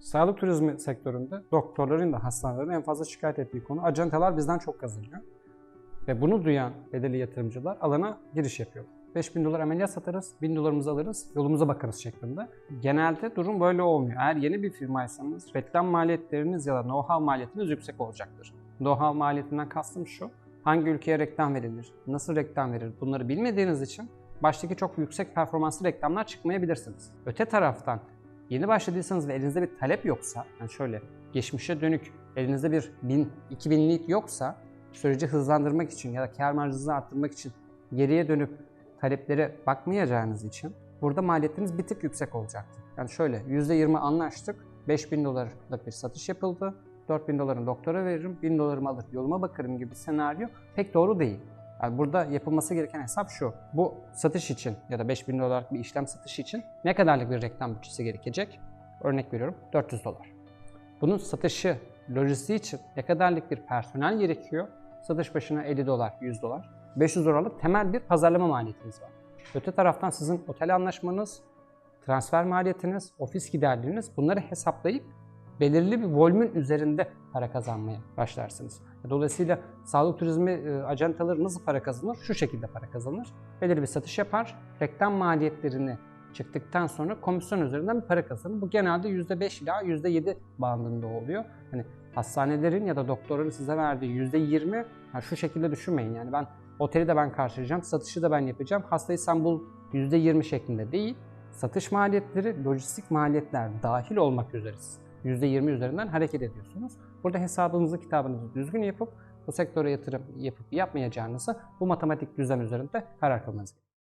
Sağlık turizmi sektöründe doktorların da hastanelerin en fazla şikayet ettiği konu ajantalar bizden çok kazanıyor. Ve bunu duyan belirli yatırımcılar alana giriş yapıyor. 5000 dolar ameliyat satarız, 1000 dolarımızı alırız, yolumuza bakarız şeklinde. Genelde durum böyle olmuyor. Eğer yeni bir firmaysanız reklam maliyetleriniz ya da know-how maliyetiniz yüksek olacaktır. Know-how maliyetinden kastım şu, hangi ülkeye reklam verilir, nasıl reklam verilir bunları bilmediğiniz için baştaki çok yüksek performanslı reklamlar çıkmayabilirsiniz. Öte taraftan yeni başladıysanız ve elinizde bir talep yoksa, yani şöyle geçmişe dönük elinizde bir 1000, 2000 lead yoksa süreci hızlandırmak için ya da kar marjınızı arttırmak için geriye dönüp taleplere bakmayacağınız için burada maliyetiniz bir tık yüksek olacaktır. Yani şöyle %20 anlaştık, 5000 dolarlık bir satış yapıldı, 4000 dolarını doktora veririm, 1000 dolarımı alır yoluma bakarım gibi senaryo pek doğru değil. Yani burada yapılması gereken hesap şu. Bu satış için ya da 5000 dolarlık bir işlem satışı için ne kadarlık bir reklam bütçesi gerekecek? Örnek veriyorum 400 dolar. Bunun satışı, lojistiği için ne kadarlık bir personel gerekiyor? Satış başına 50 dolar, 100 dolar. 500 dolarlık temel bir pazarlama maliyetiniz var. Öte taraftan sizin otel anlaşmanız, transfer maliyetiniz, ofis giderleriniz bunları hesaplayıp belirli bir volümün üzerinde para kazanmaya başlarsınız. Dolayısıyla sağlık turizmi e, ajantaları nasıl para kazanır? Şu şekilde para kazanır. Belirli bir satış yapar, reklam maliyetlerini çıktıktan sonra komisyon üzerinden bir para kazanır. Bu genelde %5 ila %7 bandında oluyor. Hani hastanelerin ya da doktorların size verdiği %20 yani şu şekilde düşünmeyin. Yani ben oteli de ben karşılayacağım, satışı da ben yapacağım. Hastayı sen bul %20 şeklinde değil. Satış maliyetleri, lojistik maliyetler dahil olmak üzere %20 üzerinden hareket ediyorsunuz. Burada hesabınızı, kitabınızı düzgün yapıp bu sektöre yatırım yapıp yapmayacağınızı bu matematik düzen üzerinde karar kılmanız gerekiyor.